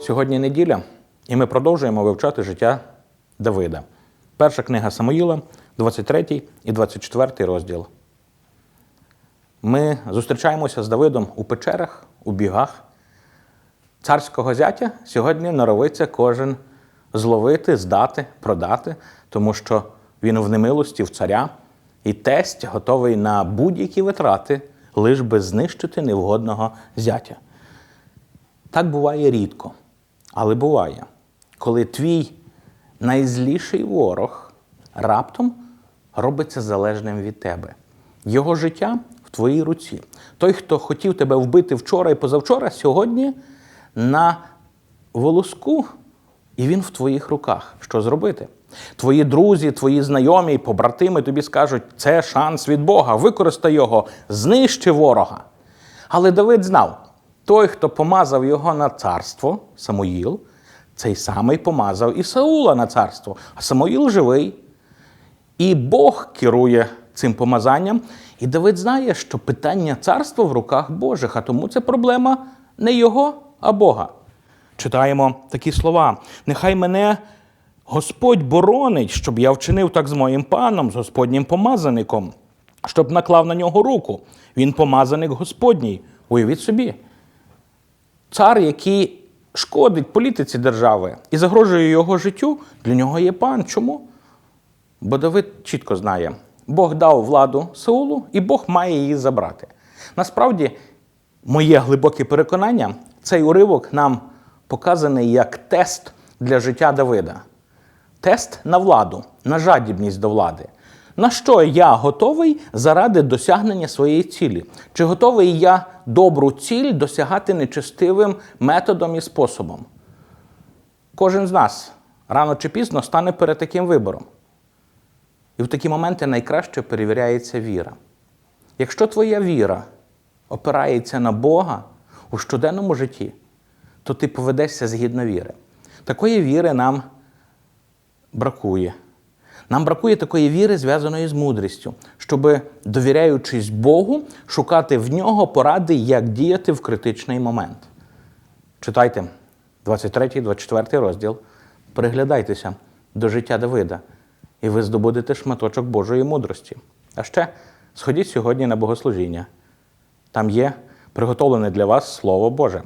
Сьогодні неділя, і ми продовжуємо вивчати життя Давида. Перша книга Самуїла, 23 і 24 розділ. Ми зустрічаємося з Давидом у печерах, у бігах. Царського зятя сьогодні норовиться кожен зловити, здати, продати, тому що він в немилості в царя, і тесть готовий на будь-які витрати, лиш би знищити невгодного зятя. Так буває рідко, але буває, коли твій найзліший ворог раптом робиться залежним від тебе. Його життя в твоїй руці. Той, хто хотів тебе вбити вчора і позавчора, сьогодні на волоску, і він в твоїх руках. Що зробити? Твої друзі, твої знайомі, побратими тобі скажуть, це шанс від Бога, використай його, знищи ворога. Але Давид знав, той, хто помазав його на царство, Самуїл, цей самий помазав і Саула на царство, а Самуїл живий. І Бог керує цим помазанням. І Давид знає, що питання царства в руках Божих, а тому це проблема не його, а Бога. Читаємо такі слова: нехай мене Господь боронить, щоб я вчинив так з моїм паном, з Господнім помазаником, щоб наклав на нього руку. Він помазаник Господній. Уявіть собі. Цар, який шкодить політиці держави і загрожує його життю, для нього є пан. Чому? Бо Давид чітко знає, Бог дав владу Саулу, і Бог має її забрати. Насправді, моє глибоке переконання, цей уривок нам показаний як тест для життя Давида. Тест на владу, на жадібність до влади. На що я готовий заради досягнення своєї цілі? Чи готовий я добру ціль досягати нечестивим методом і способом? Кожен з нас рано чи пізно стане перед таким вибором. І в такі моменти найкраще перевіряється віра. Якщо твоя віра опирається на Бога у щоденному житті, то ти поведешся згідно віри. Такої віри нам бракує. Нам бракує такої віри, зв'язаної з мудрістю, щоб, довіряючись Богу, шукати в нього поради, як діяти в критичний момент. Читайте 23, 24 розділ, приглядайтеся до життя Давида, і ви здобудете шматочок Божої мудрості. А ще сходіть сьогодні на богослужіння. Там є приготовлене для вас Слово Боже.